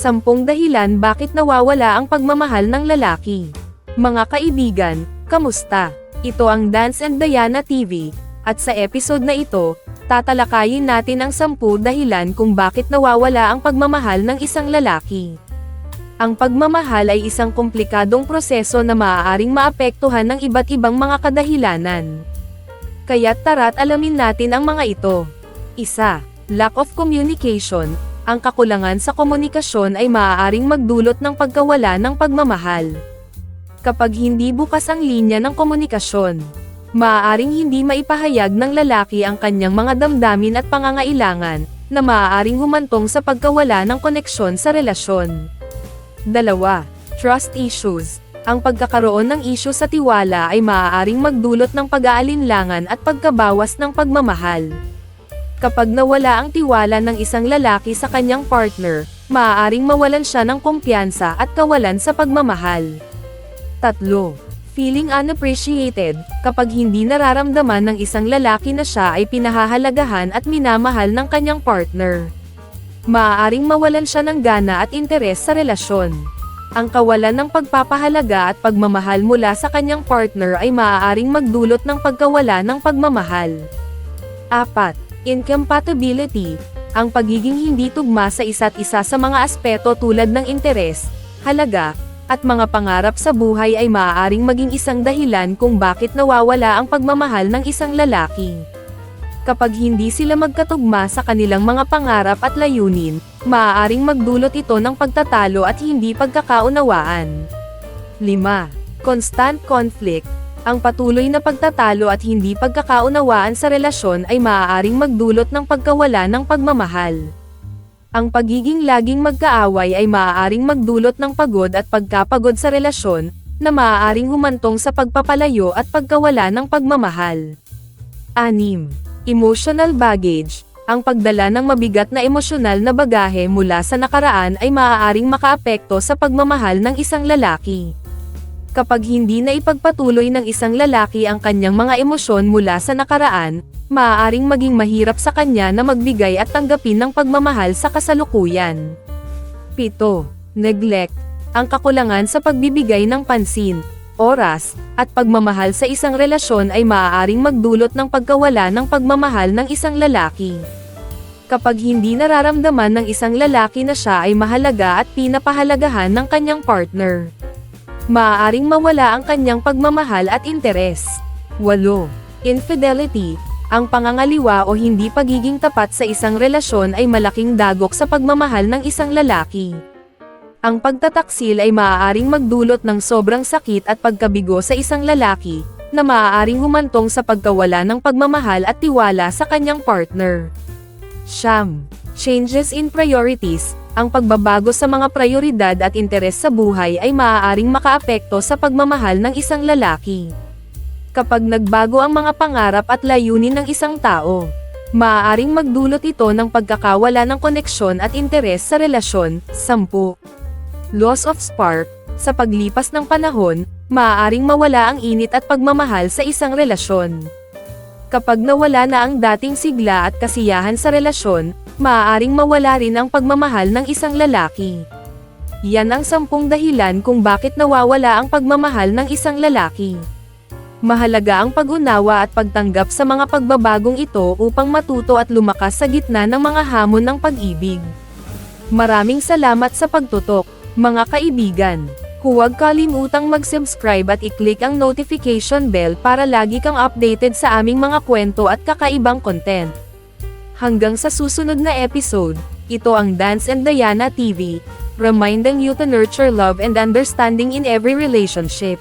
Sampung dahilan bakit nawawala ang pagmamahal ng lalaki. Mga kaibigan, kamusta? Ito ang Dance and Diana TV, at sa episode na ito, tatalakayin natin ang sampu dahilan kung bakit nawawala ang pagmamahal ng isang lalaki. Ang pagmamahal ay isang komplikadong proseso na maaaring maapektuhan ng iba't ibang mga kadahilanan. Kaya tara't alamin natin ang mga ito. Isa, Lack of communication. Ang kakulangan sa komunikasyon ay maaaring magdulot ng pagkawala ng pagmamahal. Kapag hindi bukas ang linya ng komunikasyon, maaaring hindi maipahayag ng lalaki ang kanyang mga damdamin at pangangailangan, na maaaring humantong sa pagkawala ng koneksyon sa relasyon. Dalawa, trust issues. Ang pagkakaroon ng issue sa tiwala ay maaaring magdulot ng pag-aalinlangan at pagkabawas ng pagmamahal. Kapag nawala ang tiwala ng isang lalaki sa kanyang partner, maaaring mawalan siya ng kumpiyansa at kawalan sa pagmamahal. Tatlo, feeling unappreciated, kapag hindi nararamdaman ng isang lalaki na siya ay pinahahalagahan at minamahal ng kanyang partner. Maaaring mawalan siya ng gana at interes sa relasyon. Ang kawalan ng pagpapahalaga at pagmamahal mula sa kanyang partner ay maaaring magdulot ng pagkawala ng pagmamahal. 4. Incompatibility. Ang pagiging hindi tugma sa isa't isa sa mga aspeto tulad ng interes, halaga, at mga pangarap sa buhay ay maaaring maging isang dahilan kung bakit nawawala ang pagmamahal ng isang lalaki. Kapag hindi sila magkatugma sa kanilang mga pangarap at layunin, maaaring magdulot ito ng pagtatalo at hindi pagkakaunawaan. 5. Constant conflict. Ang patuloy na pagtatalo at hindi pagkakaunawaan sa relasyon ay maaaring magdulot ng pagkawala ng pagmamahal. Ang pagiging laging magkaaway ay maaaring magdulot ng pagod at pagkapagod sa relasyon, na maaaring humantong sa pagpapalayo at pagkawala ng pagmamahal. 6. Emotional baggage. Ang pagdala ng mabigat na emosyonal na bagahe mula sa nakaraan ay maaaring makaapekto sa pagmamahal ng isang lalaki. Kapag hindi na ipagpatuloy ng isang lalaki ang kanyang mga emosyon mula sa nakaraan, maaaring maging mahirap sa kanya na magbigay at tanggapin ng pagmamahal sa kasalukuyan. 7. Neglect. Ang kakulangan sa pagbibigay ng pansin, oras, at pagmamahal sa isang relasyon ay maaaring magdulot ng pagkawala ng pagmamahal ng isang lalaki. Kapag hindi nararamdaman ng isang lalaki na siya ay mahalaga at pinapahalagahan ng kanyang partner, maaaring mawala ang kanyang pagmamahal at interes. 8. Infidelity. Ang pangangaliwa o hindi pagiging tapat sa isang relasyon ay malaking dagok sa pagmamahal ng isang lalaki. Ang pagtataksil ay maaaring magdulot ng sobrang sakit at pagkabigo sa isang lalaki, na maaaring humantong sa pagkawala ng pagmamahal at tiwala sa kanyang partner. Siyam. Changes in priorities. Ang pagbabago sa mga prioridad at interes sa buhay ay maaaring makaapekto sa pagmamahal ng isang lalaki. Kapag nagbago ang mga pangarap at layunin ng isang tao, maaaring magdulot ito ng pagkakawala ng koneksyon at interes sa relasyon. 10. Loss of spark. Sa paglipas ng panahon, maaaring mawala ang init at pagmamahal sa isang relasyon. Kapag nawala na ang dating sigla at kasiyahan sa relasyon, maaaring mawala rin ang pagmamahal ng isang lalaki. Yan ang sampung dahilan kung bakit nawawala ang pagmamahal ng isang lalaki. Mahalaga ang pag-unawa at pagtanggap sa mga pagbabagong ito upang matuto at lumakas sa gitna ng mga hamon ng pag-ibig. Maraming salamat sa pagtutok, mga kaibigan. Huwag kalimutang mag-subscribe at i-click ang notification bell para lagi kang updated sa aming mga kwento at kakaibang content. Hanggang sa susunod na episode, ito ang Dance and Diana TV, reminding you to nurture love and understanding in every relationship.